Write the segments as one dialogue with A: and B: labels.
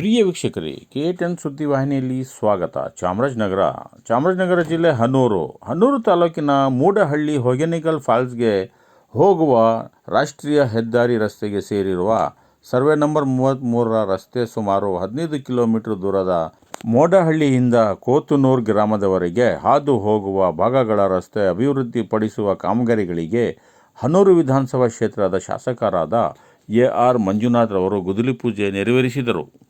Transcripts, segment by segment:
A: ಪ್ರಿಯ ವೀಕ್ಷಕರೇ, K ten ಸುದ್ದಿವಾಹಿನಿಯಲ್ಲಿ ಸ್ವಾಗತ. ಚಾಮರಾಜನಗರ ಚಾಮರಾಜನಗರ ಜಿಲ್ಲೆ ಹನೂರು. ಹನೂರು ತಾಲೂಕಿನ ಮೂಡಹಳ್ಳಿ ಹೊಗೆನಿಕಲ್ ಫಾಲ್ಸ್ಗೆ ಹೋಗುವ ರಾಷ್ಟ್ರೀಯ ಹೆದ್ದಾರಿ ರಸ್ತೆಗೆ ಸೇರಿರುವ ಸರ್ವೆ ನಂಬರ್ ಮೂವತ್ತ್ಮೂರರ ರಸ್ತೆ ಸುಮಾರು ಹದಿನೈದು ಕಿಲೋಮೀಟರ್ ದೂರದ ಮೋಡಹಳ್ಳಿಯಿಂದ ಕೋತುನೂರ್ ಗ್ರಾಮದವರೆಗೆ ಹಾದು ಹೋಗುವ ಭಾಗಗಳ ರಸ್ತೆ ಅಭಿವೃದ್ಧಿಪಡಿಸುವ ಕಾಮಗಾರಿಗಳಿಗೆ ಹನೂರು ವಿಧಾನಸಭಾ ಕ್ಷೇತ್ರದ ಶಾಸಕರಾದ ಎ ಆರ್ ಮಂಜುನಾಥ್ ರವರು ಗುದುಲಿ ಪೂಜೆ ನೆರವೇರಿಸಿದರು.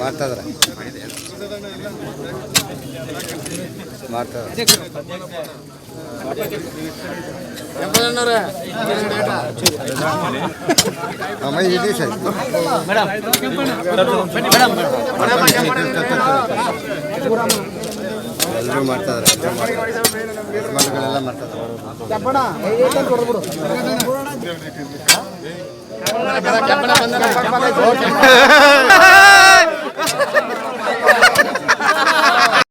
B: ಮಾಡ್ತಾದ್ರ ಅಮ್ಮ ಇದೆ ಸರ್ ಎಲ್ಲರೂ ಮಾಡ್ತಾರ ಮಾಡ್ತಾರ